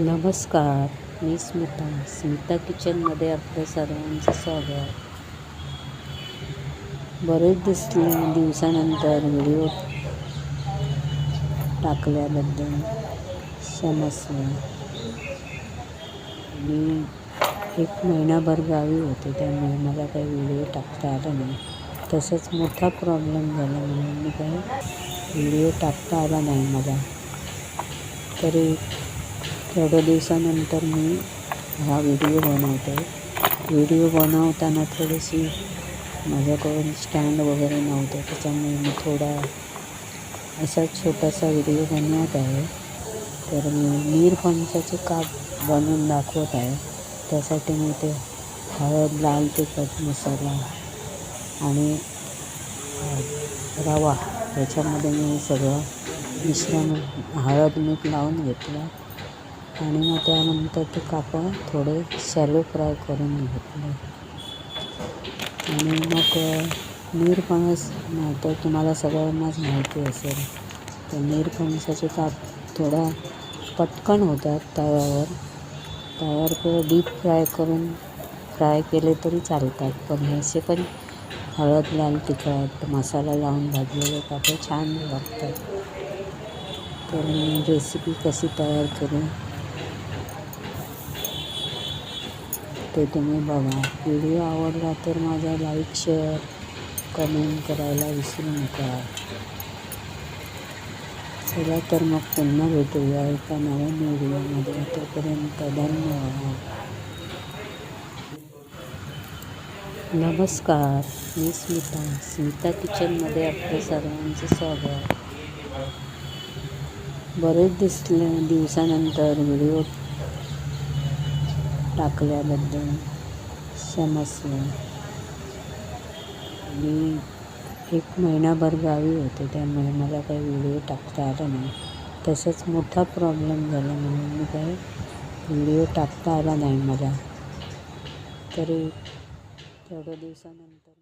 नमस्कार मी स्मिता स्मिता किचनमध्ये आपलं सर्वांचं स्वागत. बरेच दिस दिवसानंतर व्हिडिओ टाकल्याबद्दल क्षमस्व. मी एक महिनाभर गावी होते त्यामुळे मला काही व्हिडिओ टाकता आला नाही. तसंच मोठा प्रॉब्लेम झाला म्हणून मी काही व्हिडिओ टाकता आला नाही मला. तरी थोड्या दिवसानंतर मी हा व्हिडिओ बनवतो. व्हिडिओ बनवताना थोडीशी माझ्याकडून स्टँड वगैरे नव्हतं त्याच्यामुळे मी थोडा असा छोटासा व्हिडिओ बनवत आहे. तर मी नीरफणसाचे काप बनवून दाखवत आहे. त्यासाठी मी ते हळद लाल तिखट मसाला आणि रवा याच्यामध्ये मी सगळं मिश्रण हळद मीठ लावून घेतलं. आणि मग त्यानंतर ते कापं थोडे शॅलो फ्राय करून घेतले. आणि मग नीरफणस तर तुम्हाला सगळ्यांनाच माहिती असेल. तर नीरफणसाचे काप थोडा पटकन होतात तव्यावर. तव्यावर थोडं डीप फ्राय करून फ्राय केले तरी चालतात. पण ह्याचे पण हळद लाल तिखट मसाला लावून भाजलेले कापड छान लागतात. तर मी रेसिपी कशी तयार केली ते तुम्ही बघा. व्हिडिओ आवडला तर माझा लाईक शेअर कमेंट करायला विसरू नका. चला तर मग पुन्हा भेटूया एका नवीन व्हिडिओमध्ये तोपर्यंत धन्यवाद. नमस्कार. मी स्मिता. स्मिता किचनमध्ये आपलं सर्वांचं स्वागत. बरेच दिसले दिवसानंतर व्हिडिओ टाकल्याबद्दल क्षमस्व मी एक महिनाभर गावी होते त्यामुळे मला काही व्हिडिओ टाकता आला नाही. तसंच मोठा प्रॉब्लेम झाला म्हणून मी काही व्हिडिओ टाकता आला नाही मला. तरी तेवढ्या दिवसानंतर